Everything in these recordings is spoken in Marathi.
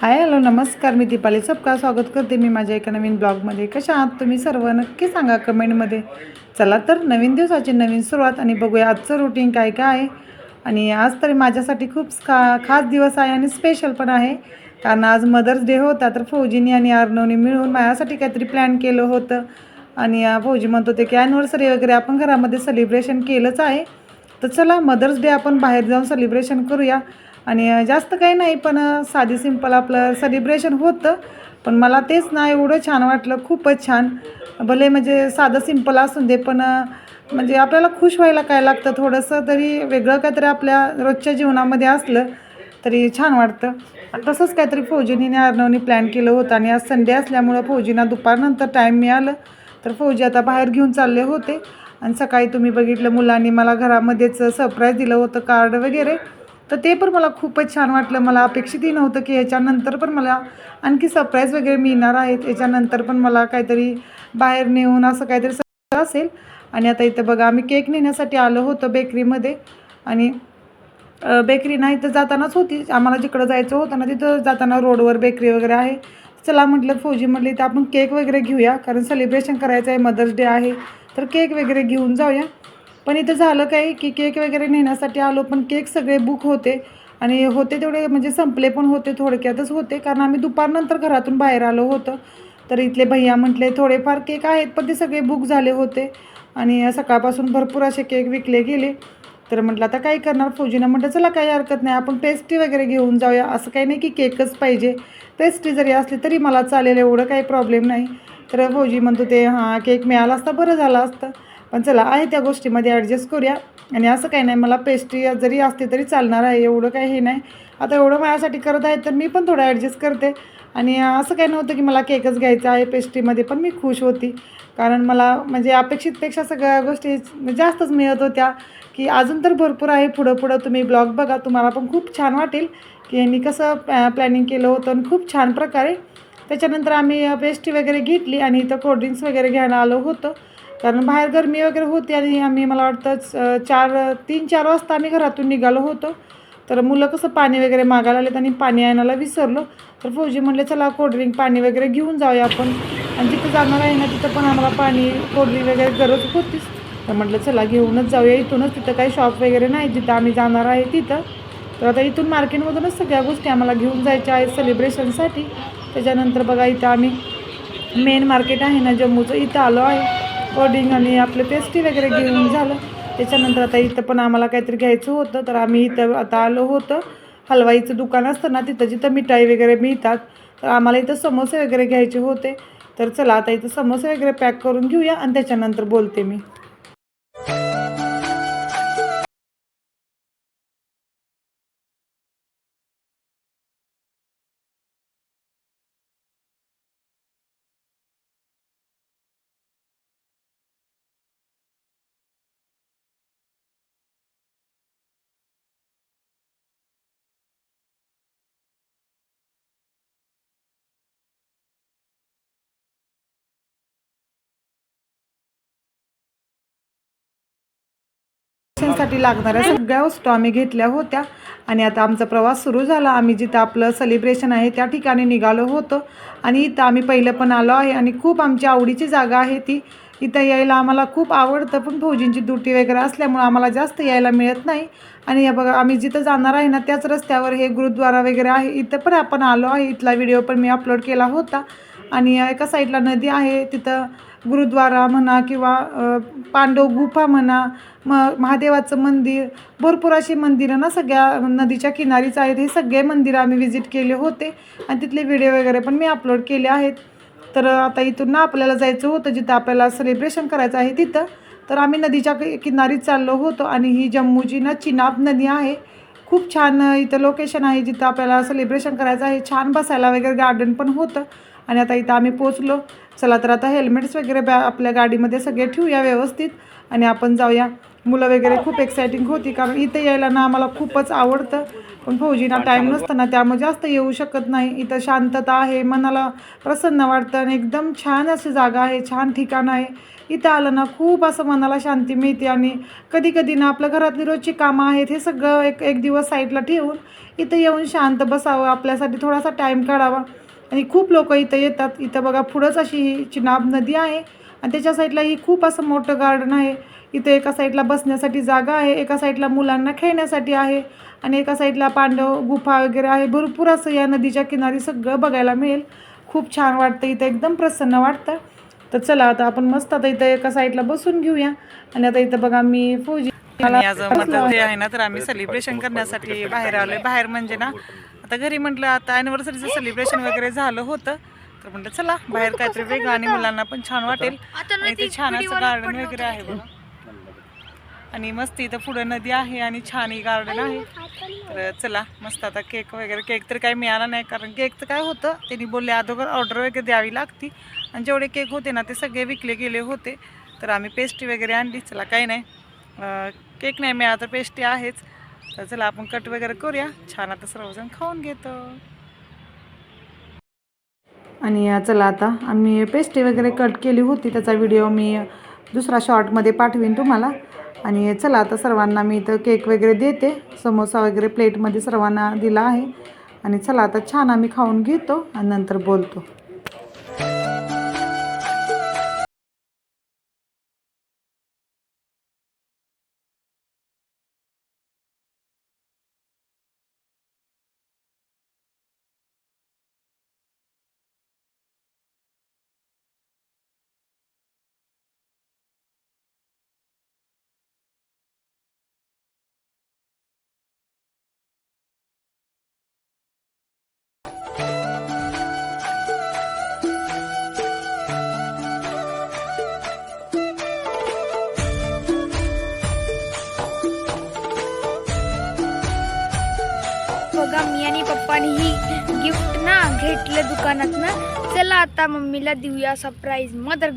हाय हॅलो नमस्कार मी दीपाली सबका स्वागत करते मी माझ्या एका नवीन ब्लॉगमध्ये. कशा आहात तुम्ही सर्व? नक्की सांगा कमेंटमध्ये. चला तर नवीन दिवसाची नवीन सुरुवात आणि बघूया आजचं रुटीन काय काय आहे. आणि आज तरी माझ्यासाठी खूप खा खास दिवस आहे आणि स्पेशल पण आहे. कारण आज मदर्स डे होता तर फौजीनी आणि अर्णवनी मिळून माझ्यासाठी काहीतरी प्लॅन केलं होतं. आणि फौजी म्हणत होते की ॲनिव्हर्सरी वगैरे आपण घरामध्ये सेलिब्रेशन केलंच आहे. तर चला मदर्स डे आपण बाहेर जाऊन सेलिब्रेशन करूया. आणि जास्त काही नाही पण साधी सिंपल आपलं सेलिब्रेशन होतं. पण मला तेच ना एवढं छान वाटलं खूपच छान. भले म्हणजे साधं सिंपल असून दे पण म्हणजे आपल्याला खुश व्हायला काय लागतं? थोडंसं तरी वेगळं काहीतरी आपल्या रोजच्या जीवनामध्ये असलं तरी छान वाटतं. तसंच काहीतरी फौजीने अर्णवनी प्लॅन केलं होतं. आणि आज संडे असल्यामुळं फौजींना दुपारनंतर टाईम मिळालं. तर फौजी आता बाहेर घेऊन चालले होते. आणि सकाळी तुम्ही बघितलं मुलांनी मला घरामध्येच सरप्राईज दिलं होतं कार्ड वगैरे. तर ते पण मला खूपच छान वाटलं. मला अपेक्षितही नव्हतं की याच्यानंतर पण मला आणखी सरप्राईज वगैरे मिळणार आहेत. याच्यानंतर पण मला काहीतरी बाहेर नेऊन असं काहीतरी असेल. आणि आता इथं बघा आम्ही केक नेण्यासाठी आलो होतो बेकरीमध्ये आणि बेकरी नाही तर जातानाच होती. आम्हाला जिकडं जायचं होतं ना तिथं जाताना रोडवर बेकरी वगैरे आहे. चला म्हटलं फौजी म्हटली तर आपण केक वगैरे घेऊया. कारण सेलिब्रेशन करायचं आहे मदर्स डे आहे. तर केक वगैरे घेऊन जाऊया. पण इथं झालं काय की केक वगैरे नेण्यासाठी आलो पण केक सगळे बुक होते. आणि होते तेवढे म्हणजे संपले पण होते थोडक्यातच होते कारण आम्ही दुपारनंतर घरातून बाहेर आलो होतं. तर इथले भैया म्हटले थोडेफार केक आहेत पण ते सगळे बुक झाले होते. आणि सकाळपासून भरपूर असे केक विकले गेले. तर म्हटलं आता काय करणार? फौजीनं म्हटलं चला काही हरकत नाही आपण पेस्ट्री वगैरे घेऊन जाऊया. असं काही नाही की केकच पाहिजे. पेस्ट्री जरी असली तरी मला चालेल एवढं काही प्रॉब्लेम नाही. तर फौजी म्हणतो ते हां केक मिळाला असता बरं झालं असतं. पण चला आहे त्या गोष्टीमध्ये ॲडजस्ट करूया. आणि असं काही नाही मला पेस्ट्री जरी असते तरी चालणार आहे एवढं काही हे नाही. आता एवढं माझ्यासाठी करत आहे तर मी पण थोडं ॲडजस्ट करते. आणि असं काही नव्हतं की मला केकच घ्यायचा आहे पेस्ट्रीमध्ये पण मी खुश होती. कारण मला म्हणजे अपेक्षितपेक्षा सगळ्या गोष्टी जास्तच मिळत होत्या की अजून तर भरपूर आहे. पुढं पुढं तुम्ही ब्लॉग बघा तुम्हाला पण खूप छान वाटेल. की यांनी कसं प्लॅ प्लॅनिंग केलं होतं आणि खूप छान प्रकारे. त्याच्यानंतर आम्ही पेस्ट्री वगैरे घेतली आणि इथं कोल्ड्रिंक्स वगैरे घ्यायला आलो होतं. कारण बाहेर गरमी वगैरे होती आणि आम्ही मला वाटतं चार तीन चार वाजता आम्ही घरातून निघालो होतो. तर मुलं कसं पाणी वगैरे मागायला आलेत आणि पाणी आणायला विसरलो. तर फौजी म्हणले चला कोल्ड्रिंक पाणी वगैरे घेऊन जाऊया आपण. आणि जिथं जाणार आहे ना तिथं पण आम्हाला पाणी कोल्ड्रिंक वगैरे गरज होतीच. तर म्हटलं चला घेऊनच जाऊया. इथूनच तिथं काही शॉप वगैरे नाही. जिथं आम्ही जाणार आहे तिथं. तर आता इथून मार्केटमधूनच सगळ्या गोष्टी आम्हाला घेऊन जायच्या आहेत सेलिब्रेशनसाठी त्याच्यानंतर बघा इथं आम्ही मेन मार्केट आहे ना जम्मूचं. इथं आलो आहे. कोडिंग आणि आपले पेस्ट्री वगैरे घेऊन झालं. त्याच्यानंतर आता इथं पण आम्हाला काहीतरी घ्यायचं होतं तर आम्ही इथं आता आलो होतं. हलवाईचं दुकान असतं ना तिथं जिथं मिठाई वगैरे मिळतात तर आम्हाला इथं समोसे वगैरे घ्यायचे होते. तर चला आता इथं समोसे वगैरे पॅक करून घेऊया आणि त्याच्यानंतर बोलते मी. साठी लागणाऱ्या सगळ्या वस्तू आम्ही घेतल्या होत्या. आणि आता आमचा प्रवास सुरू झाला. आम्ही जिथं आपलं सेलिब्रेशन आहे त्या ठिकाणी निघालो होतो. आणि इथं आम्ही पहिलं पण आलो आहे. आणि खूप आमची आवडीची जागा आहे ती. इथं यायला आम्हाला खूप आवडतं. पण फौजींची ड्युटी वगैरे असल्यामुळं आम्हाला जास्त यायला मिळत नाही. आणि हे बघा आम्ही जिथं जाणार आहे ना त्याच रस्त्यावर हे गुरुद्वारा वगैरे आहे. इथं पण आपण आलो आहे. इथला व्हिडिओ पण मी अपलोड केला होता. आणि एका साईडला नदी आहे. तिथं गुरुद्वारा म्हणा किंवा पांडव गुफा म्हणा म महादेवाचं मंदिर भरपूर अशी मंदिरं ना सगळ्या नदीच्या किनारीच आहेत. हे सगळे मंदिरं आम्ही व्हिजिट केले होते आणि तिथले व्हिडिओ वगैरे पण मी अपलोड केले आहेत. तर आता इथून ना आपल्याला जायचं होतं जिथं आपल्याला सेलिब्रेशन करायचं आहे तिथं. तर आम्ही नदीच्या किनारीत चाललो होतो आणि ही जम्मूची ना चिनाब नदी आहे. खूप छान इथं लोकेशन आहे जिथं आपल्याला सेलिब्रेशन करायचं आहे. छान बसायला वगैरे गार्डन पण होतं. आणि आता इथं आम्ही पोचलो चला तर आता हेल्मेट्स वगैरे बॅ आपल्या गाडीमध्ये सगळे ठेवूया व्यवस्थित आणि आपण जाऊया. मुलं वगैरे खूप एक्सायटिंग होती कारण इथे यायला ना आम्हाला खूपच आवडतं. पण फौजीना टाईम नसतं ना त्यामुळे जास्त येऊ शकत नाही. इथं शांतता आहे मनाला प्रसन्न वाटतं आणि एकदम छान अशी जागा आहे छान ठिकाण आहे. इथं आलं ना खूप असं मनाला शांती मिळते आणि कधी कधी ना आपल्या घरातली रोजची कामं आहेत हे सगळं एक एक दिवस साईडला ठेवून इथं येऊन शांत बसावं आपल्यासाठी थोडासा टाईम काढावा. आणि खूप लोक इथं येतात. इथं बघा पुढंच अशी ही चिनाब नदी आहे आणि त्याच्या साईडला ही खूप असं मोठं गार्डन आहे. इथे एका साईडला बसण्यासाठी जागा आहे एका साईडला मुलांना खेळण्यासाठी आहे आणि एका साईडला पांडव गुफा वगैरे आहे. भरपूर असं या नदीच्या किनारी सगळं बघायला मिळेल. खूप छान वाटतं इथं एकदम प्रसन्न वाटतं. तर चला आता आपण मस्त आता इथं एका साईडला बसून घेऊया. आणि आता इथं बघा मी फौजी आहे ना तर आम्ही सेलिब्रेशन करण्यासाठी बाहेर आलोय. बाहेर म्हणजे ना आता घरी म्हटलं आता अॅनिव्हर्सरीचं सेलिब्रेशन वगैरे झालं होतं. तर म्हटलं चला बाहेर काहीतरी वेगळं आणि मुलांना पण छान वाटेल. आणि इथे छान असं गार्डन वगैरे आहे बघा. आणि मस्त इथं पुढं नदी आहे आणि छान ही गार्डन आहे. तर चला मस्त आता केक वगैरे केक तर काही मिळाला नाही कारण केकचं काय होतं त्यांनी बोलले अगोदर ऑर्डर वगैरे द्यावी लागती. आणि जेवढे केक होते ना ते सगळे विकले गेले होते. तर आम्ही पेस्ट्री वगैरे आणली चला काही नाही. केक नाही मिळाला तर पेस्ट्री आहेच. तर चला आपण कट वगैरे करूया. छान आता सर्वजण खाऊन घेतो. आणि चला आता आम्ही पेस्टी वगैरे कट केली होती. त्याचा व्हिडिओ मी दुसरा शॉर्टमध्ये पाठवीन तुम्हाला. आणि चला आता सर्वांना मी इथं केक वगैरे देते. समोसा वगैरे प्लेटमध्ये सर्वांना दिला आहे. आणि चला आता छान आम्ही खाऊन घेतो आणि नंतर बोलतो. बघा मी आणि पप्पानी ही गिफ्ट ना घेतलं दुकानात ना चला आता मम्मीला देऊया surprise mother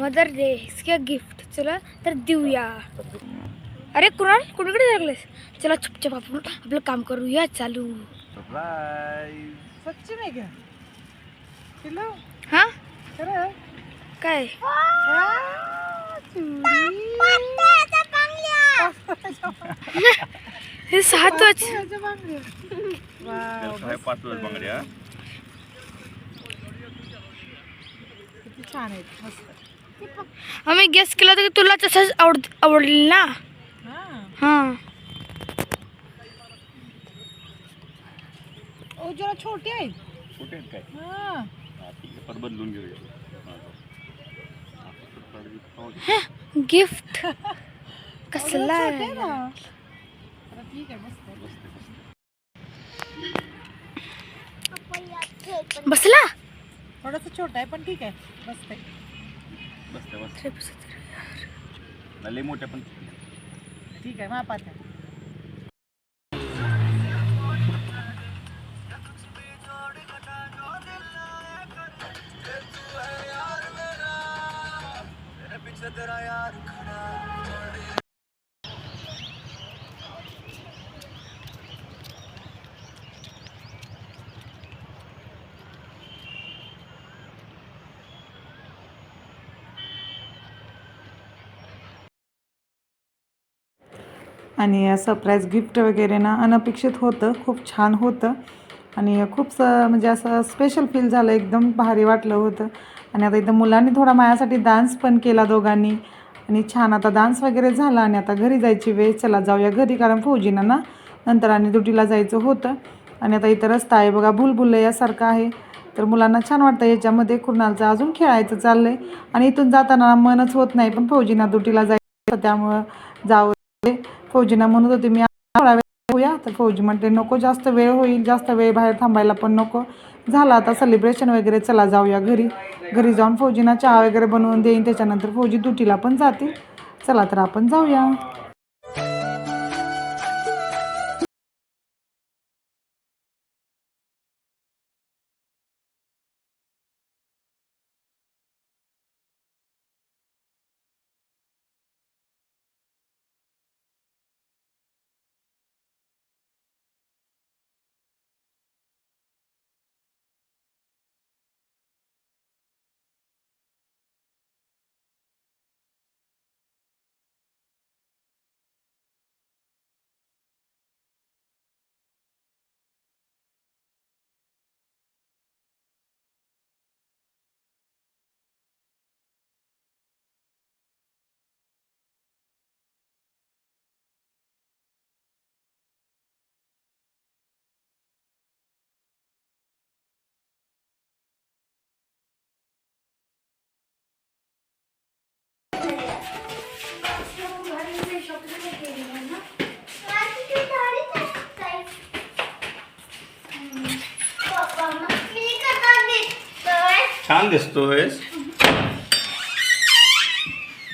mother day gift चला तर देऊया. अरे कुणाल? कुणीकडे लागलेस? चला चुपचाप आपण आपलं काम करूया चालू. सच्ची नाही का? किलो? हा? काय? हे सात वाज पाच दिवस बांगड्या किती छान आहेत मस्त आम्ही गेस केला तर तुला तसंच आवड आवडली ना हाँ। हाँ। ओ जरा छोटी आहे आहेत काय? हाँ। हा, बदलून घेऊया गिफ्ट। कसला छोटे आहे? ठीक आहे मस्त। बसला? थोडंसं छोटं आहे पण ठीक आहे. आहे बसते बसते. लय मोठ्या पण. ठीक आहे मापात आहे. आणि सरप्राईज गिफ्ट वगैरे ना अनपेक्षित होतं खूप छान होतं. आणि खूप स म्हणजे असं स्पेशल फील झालं एकदम भारी वाटलं होतं. आणि आता इथं मुलांनी थोडा माझ्यासाठी डान्स पण केला दोघांनी. आणि छान आता डान्स वगैरे झाला आणि आता घरी जायची वेळ चला जाऊया घरी कारण फौजीनं ना नंतर आणि ड्युटीला जायचं होतं. आणि आता इथं रस्ता आहे बघा भुलभुल यासारखा आहे. तर मुलांना छान वाटतं याच्यामध्ये कुणालचं अजून खेळायचं चाललं आहे आणि इथून जाताना मनच होत नाही पण फौजीना ड्युटीला जायचं त्यामुळं जावं फौजीना म्हणत होते मी थोडा वेळ होऊया तर फौजी म्हणते नको जास्त वेळ होईल जास्त वेळ बाहेर थांबायला पण नको. झाला आता सेलिब्रेशन वगैरे चला जाऊया घरी. घरी जाऊन फौजीना चहा वगैरे बनवून देईन. त्याच्यानंतर फौजी ड्युटीला पण जाते चला तर आपण जाऊया. छान दिसतोयस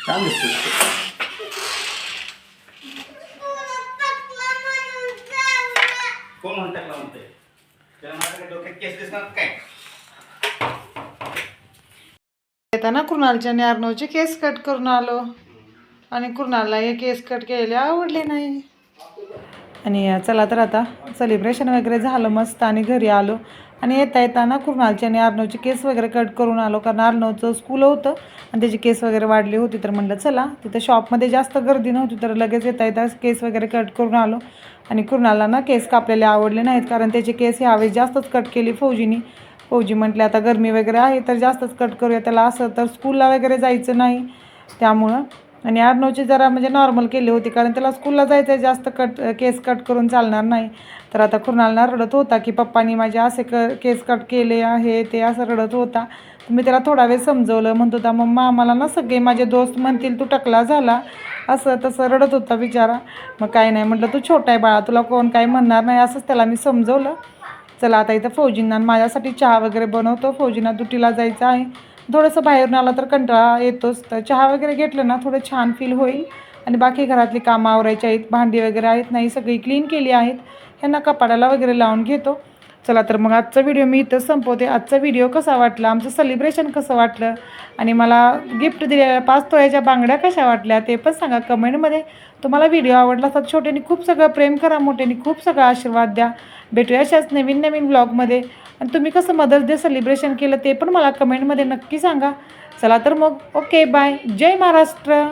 छान दिसतोय. कोण म्हणतात म्हणते त्याला माझ्या डोक्यात केस दिसणार काय? येताना कृणालच्या आणि अर्णवचे केस कट करून आलो. आणि कृणालला हे केस कट केलेले आवडले नाही. आणि चला तर आता सेलिब्रेशन वगैरे झालं मस्त आणि घरी आलो. आणि येता येताना कृणालचे आणि अर्णवचे केस वगैरे कट करून आलो कारण अर्णवचं स्कूल होतं आणि त्याची केस वगैरे वाढली होती तर म्हणलं चला. तिथं शॉपमध्ये जास्त गर्दी नव्हती तर लगेच येता येता केस वगैरे कट करून आलो. आणि कृणाला ना केस कापलेले आवडले नाहीत कारण त्याचे केस यावेळेस जास्तच कट केली फौजीनी. फौजी म्हटले आता गरमी वगैरे आहे तर जास्तच कट करूया त्याला असं तर स्कूलला वगैरे जायचं नाही. त्यामुळं आणि अर्णवचे जरा म्हणजे नॉर्मल केली होती कारण त्याला स्कूलला जायचं आहे जास्त कट केस कट करून चालणार नाही. तर आता कुणालना रडत होता की पप्पानी माझे असे क केस कट केले आहे ते असं रडत होता. मी त्याला थोडा वेळ समजवलं म्हणत होता मम्मा आम्हाला ना सगळे माझे दोस्त म्हणतील तू टकला झाला. असं तसं रडत होता बिचारा. मग काय नाही म्हटलं तू छोटा आहे बाळा तुला कोण काही म्हणणार नाही. असंच त्याला मी समजवलं. चला आता इथं फौजींना माझ्यासाठी चहा वगैरे बनवतो. फौजींना दुटीला जायचं आहे. थोडंसं बाहेरून आला तर कंटाळा येतोच. तर चहा वगैरे घेतलं ना थोडं छान फील होईल. आणि बाकी घरातली कामं आवरायची आहेत भांडी वगैरे आहेत नाही सगळी क्लीन केली आहेत. ह्यांना कपाडाला वगैरे लावून घेतो. चला तर मग आजचा व्हिडिओ मी इथं संपवते. आजचा व्हिडिओ कसा वाटला? आमचं सेलिब्रेशन कसं वाटलं? आणि मला गिफ्ट दिलेल्या पाच तोळ्याच्या बांगड्या कशा वाटल्या ते पण सांगा कमेंटमध्ये तुम्हाला व्हिडिओ आवडला तर छोट्याने खूप सगळं प्रेम करा मोठ्याने खूप सगळं आशीर्वाद द्या. भेटूया अशाच नवीन नवीन ब्लॉगमध्ये आणि तुम्ही कसं मदर्स डे सेलिब्रेशन केलं ते पण मला कमेंटमध्ये नक्की सांगा. चला तर मग ओके बाय जय महाराष्ट्र.